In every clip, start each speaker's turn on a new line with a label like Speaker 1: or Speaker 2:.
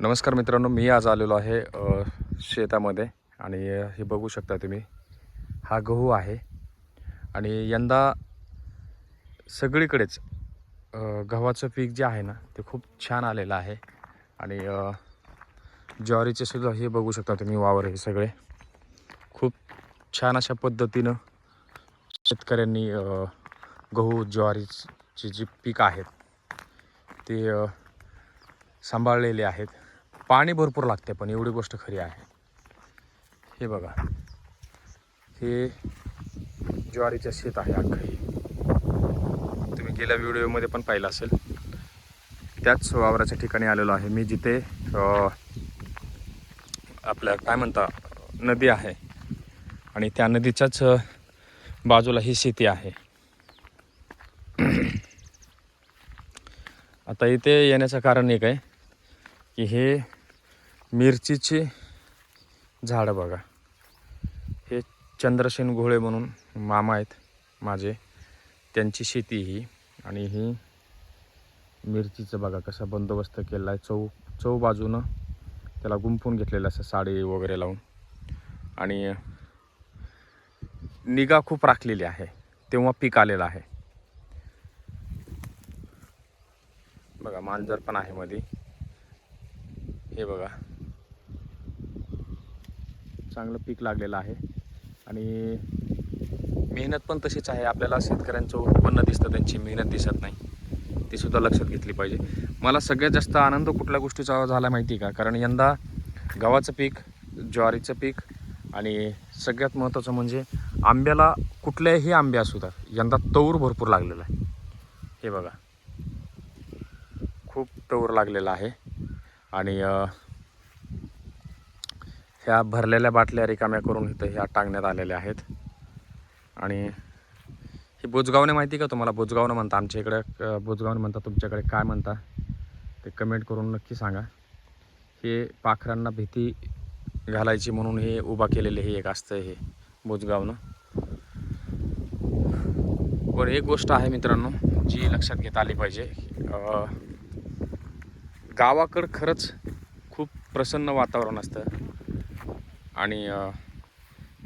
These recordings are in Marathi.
Speaker 1: नमस्कार मित्रांनो मी आज आलेलो आहे शेतामध्ये आणि हे बघू शकता तुम्ही हा गहू आहे आणि यंदा सगळीकडेच गव्हाचं पीक जे आहे ना ते खूप छान आलेलं आहे आणि ज्वारीचे सुद्धा हे बघू शकता तुम्ही वावर हे सगळे. खूप छान अशा पद्धतीनं शेतकऱ्यांनी गहू ज्वारीचे जे पीक आहेत ते सांभाळलेले आहेत. पाणी भरपूर लागते पण एवढी गोष्ट खरी आहे. हे बघा. हे ज्वारीचं शेत आहे अख्खं. हे तुम्ही गेल्या व्हिडिओमध्ये पण पाहिलं असेल. त्याच वावराच्या ठिकाणी आलेलो आहे मी जिथे आपल्या काय म्हणता नदी आहे. आणि त्या नदीच्याच बाजूला ही शेती आहे. आता इथे येण्याचं कारण एक आहे की हे मिरचीचे झाडं बघा. हे चंद्रसेन घोळे म्हणून मामा आहेत माझे. त्यांची शेती ही आणि ही मिरचीचं बघा कसा बंदोबस्त केला आहे. चौ चौ बाजूनं त्याला गुंफून घेतलेलं असं साडी वगैरे लावून. आणि निगा खूप राखलेली आहे. तेव्हा पीक आलेलं आहे. बघा मांजर पण आहे मध्ये हे बघा. चांगलं पीक लागलेलं आहे. आणि मेहनत पण तशीच आहे. आपल्याला शेतकऱ्यांचं उत्पन्न दिसतं त्यांची मेहनत दिसत नाही. ती सुद्धा लक्षात घेतली पाहिजे. मला सगळ्यात जास्त आनंद कुठल्या गोष्टीचा झाला माहिती आहे का? कारण यंदा गव्हाचं पीक ज्वारीचं पीक आणि सगळ्यात महत्त्वाचं म्हणजे आंब्याला कुठल्याही आंबे असू द्या यंदा तौर भरपूर लागलेला आहे. हे बघा. खूप तौर लागलेला आहे. आणि ह्या भरलेल्या बाटल्या रिकाम्या करून इथं ह्या टांगण्यात आलेल्या आहेत. आणि हे बुजगावने माहिती का तुम्हाला? बुजगावनं म्हणता. आमच्या इकडे बुजगावने म्हणता. तुमच्याकडे काय म्हणता ते कमेंट करून नक्की सांगा. हे पाखरांना भीती घालायची म्हणून हे उभा केलेले हे एक असतं हे बोजगावनं. बरं एक गोष्ट आहे मित्रांनो जी लक्षात घेता आली पाहिजे. गावाकडं खरंच खूप प्रसन्न वातावरण असतं. आणि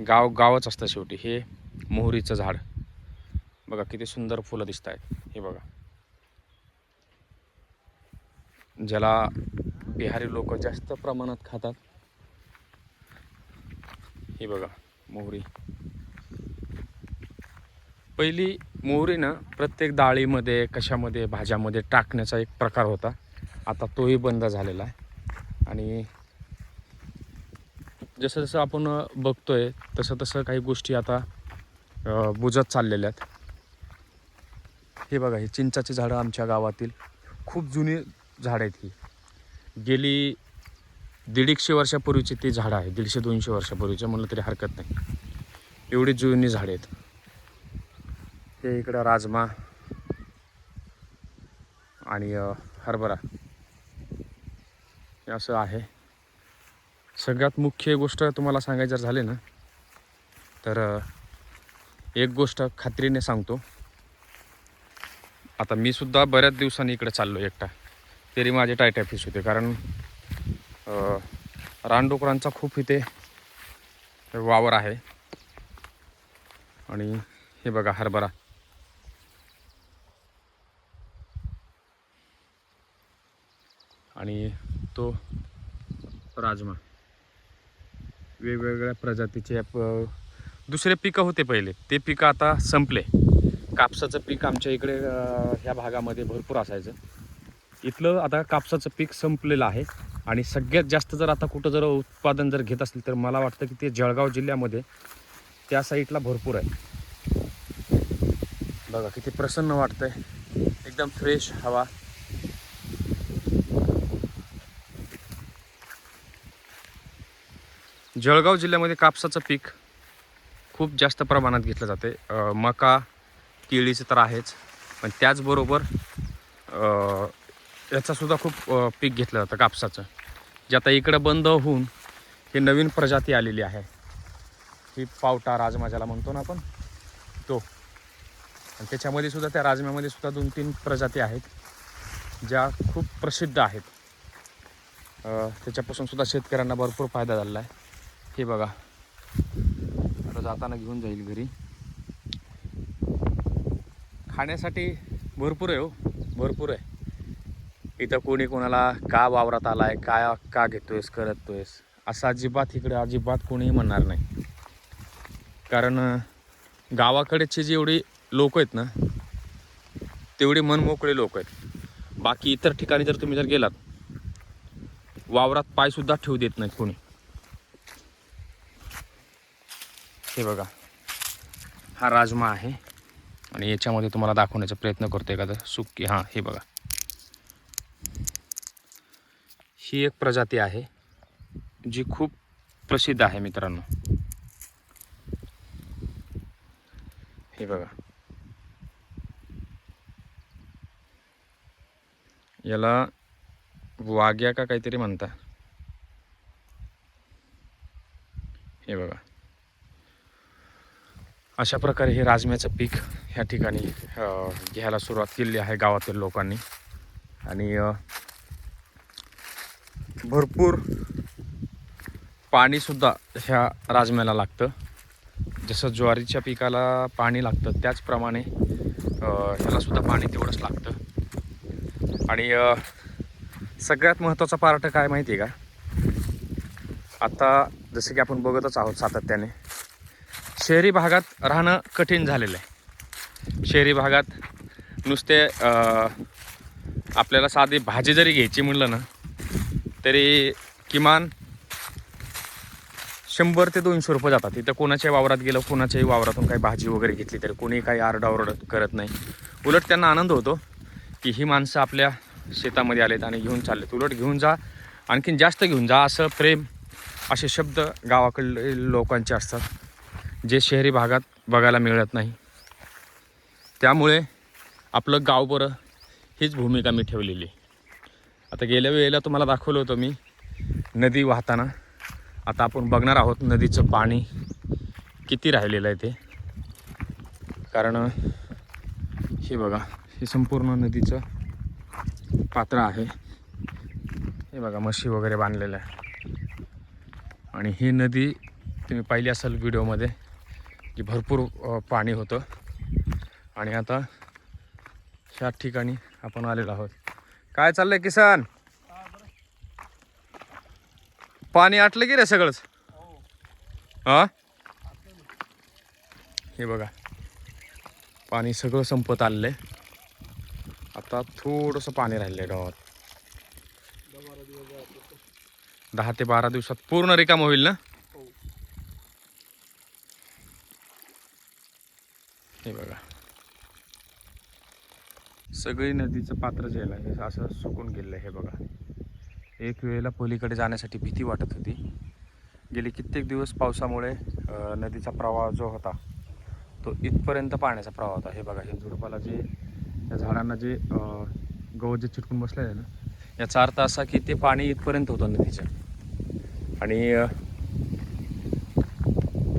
Speaker 1: गाव गावच असतं शेवटी. हे मोहरीचं झाड. बघा किती सुंदर फुलं दिसत आहेत हे बघा. ज्याला बिहारी लोक जास्त प्रमाणात खातात. हे बघा मोहरी. पहिली मोहरी ना प्रत्येक डाळीमध्ये कशामध्ये भाज्यामध्ये टाकण्याचा एक प्रकार होता. आता तोही बंद झालेला आहे. आणि जसं जसं आपण बघतो बघतोय तसं तसं काही गोष्टी आता बुजत चाललेल्या आहेत. हे बघा हे चिंचाची झाडं आमच्या गावातील खूप जुनी झाडं आहेत ही. गेली दीडशे वर्षापूर्वीची ती झाडं आहे. दीडशे दोनशे वर्षापूर्वीचे म्हणलं तरी हरकत नाही. एवढी जुनी झाडे आहेत. हे इकडं राजमा आणि हरभरा. हे असं आहे. सगळ्यात मुख्य गोष्ट तुम्हाला सांगायचं जर ना तर एक गोष्ट खात्रीने सांगतो. आता मी सुद्धा बऱ्याच दिवसांनी इकडे चाललो एकटा. तरी माझे टायटाफिस होते कारण रानडोकरांचा रानडुकरांचा खूप इथे वावर आहे. आणि हे बघा हरभरा. आणि तो राजमा. वेगवेगळ्या प्रजातीचे प- दुसरे पिकं होते पहिले. ते पिकं आता संपले. कापसाचं पीक आमच्या इकडे ह्या भागामध्ये भरपूर असायचं. इथलं आता कापसाचं पीक संपलेलं आहे. आणि सगळ्यात जास्त जर आता कुठं जर उत्पादन जर घेत असेल तर मला वाटतं की ते जळगाव जिल्ह्यामध्ये त्या साईडला भरपूर आहे. बघा किती प्रसन्न वाटतंय. एकदम फ्रेश हवा. जळगाव जिल्ह्यामध्ये कापसाचं पीक खूप जास्त प्रमाणात घेतलं जाते. मका केळीचं तर आहेच. पण त्याचबरोबर याचासुद्धा खूप पीक घेतलं जातं कापसाचं. जे आता इकडं बंद होऊन हे नवीन प्रजाती आलेली आहे. ही पावटा राजमा ज्याला म्हणतो ना आपण तो. आणि त्याच्यामध्ये सुद्धा त्या राजम्यामध्ये सुद्धा दोन तीन प्रजाती आहेत ज्या खूप प्रसिद्ध आहेत. त्याच्यापासून सुद्धा शेतकऱ्यांना भरपूर फायदा झालेला आहे. हे बघा. आता जाताना घेऊन जाईल घरी. खाण्यासाठी भरपूर आहे हो. भरपूर आहे. इथं कोणी कोणाला का वावरात आलाय काय का घेतोयस करतोयस असं अजिबात इकडे अजिबात कोणीही म्हणणार नाही. कारण अं, गावाकडेचे जेवढी लोक आहेत ना तेवढे मनमोकळे लोक आहेत. बाकी इतर ठिकाणी जर तुम्ही जर गेलात वावरात पायसुद्धा ठेवू देत नाहीत कोणी. हे बघा. हा राजमा आहे. आणि याच्यामध्ये तुम्हाला दाखवण्याचा प्रयत्न करतो एखादं सुकी हां हे बघा. ही एक प्रजाती आहे जी खूप प्रसिद्ध आहे मित्रांनो. हे बघा. याला वाग्या का काहीतरी म्हणता हे बघा अशा प्रकारे हे राजम्याचं पीक ह्या ठिकाणी घ्यायला सुरुवात केली आहे गावातील लोकांनी. आणि भरपूर पाणीसुद्धा ह्या राजम्याला लागतं. जसं ज्वारीच्या पिकाला पाणी लागतं त्याचप्रमाणे ह्यालासुद्धा पाणी तेवढंच लागतं. आणि सगळ्यात महत्त्वाचा पार्ट काय माहिती आहे का? आता जसं की आपण बघतच आहोत सातत्याने शहरी भागात राहणं कठीण झालेलं आहे. शहरी भागात नुसते आपल्याला साधी भाजी जरी घ्यायची म्हणलं ना तरी किमान शंभर ते दोनशे रुपये जातात. इथं कोणाच्याही वावरात गेलं कोणाच्याही वावरातून काही भाजी वगैरे घेतली तरी कोणी काही आरडाओरड करत नाही. उलट त्यांना आनंद होतो की ही माणसं आपल्या शेतामध्ये आलेत आणि घेऊन चाललेत. उलट घेऊन जा आणखीन जास्त घेऊन जा असं प्रेम असे शब्द गावाकडले लोकांचे असतात. जे शहरी भागात बघायला मिळत नाही. त्यामुळे आपलं गाव बरं हीच भूमिका मी ठेवलेली आता गेल्या वेळेला तुम्हाला दाखवलं होतं मी नदी वाहताना. आता आपण बघणार आहोत नदीचं पाणी किती राहिलेलं आहे ते. कारण हे बघा हे संपूर्ण नदीचं पात्र आहे. हे बघा म्हशी वगैरे बांधलेलं आहे आणि ही नदी तुम्ही पाहिली असाल व्हिडिओमध्ये. की भरपूर पाणी होतं. आणि आता ह्या ठिकाणी आपण आलेलो आहोत. काय चाललंय किसान? पाणी आटलं की रे सगळंच? हा? हे बघा. पाणी सगळं संपत आलेलं आहे. आता थोडंसं पाणी राहिलं आहे गावात. दहा ते बारा दिवसात पूर्ण रिकाम होईल ना हे बघा सगळी नदीचं पात्र जे आहे. हे असं सुकून गेलं आहे हे बघा. एक वेळेला पलीकडे जाण्यासाठी भीती वाटत होती. गेले कित्येक दिवस पावसामुळे नदीचा प्रवाह जो होता तो इथपर्यंत पाण्याचा प्रवाह होता. हे बघा हे झुडपाला जे या झाडांना जे गवत जे चिटकून बसले आहे ना याचा अर्थ असा की ते पाणी इथपर्यंत होतं नदीच्या. आणि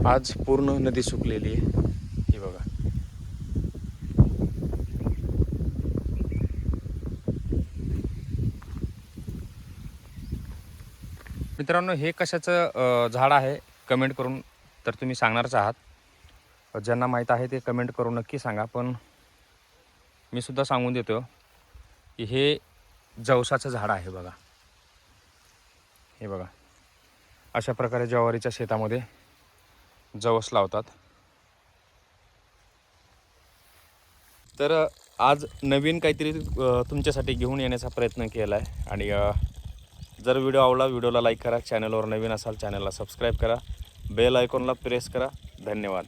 Speaker 1: आज पूर्ण नदी सुकलेली आहे ही बघा मित्रांनो हे कशाचं झाड आहे? कमेंट करून तर तुम्ही सांगणारच आहात. ज्यांना माहीत आहे ते कमेंट करून नक्की सांगा पण मी सुद्धा सांगून देतो की हे जवसाचं झाड आहे बघा. हे बघा. अशा प्रकारे ज्वारीच्या शेतामध्ये जवस लावतात. तर आज नवीन काहीतरी तुमच्यासाठी घेऊन येण्याचा प्रयत्न केला आहे आणि जर व्हिडिओ आवडला व्हिडिओला लाईक करा चॅनलवर नवीन असाल चॅनलला सबस्क्राईब करा. बेल आयकॉनला प्रेस करा. धन्यवाद.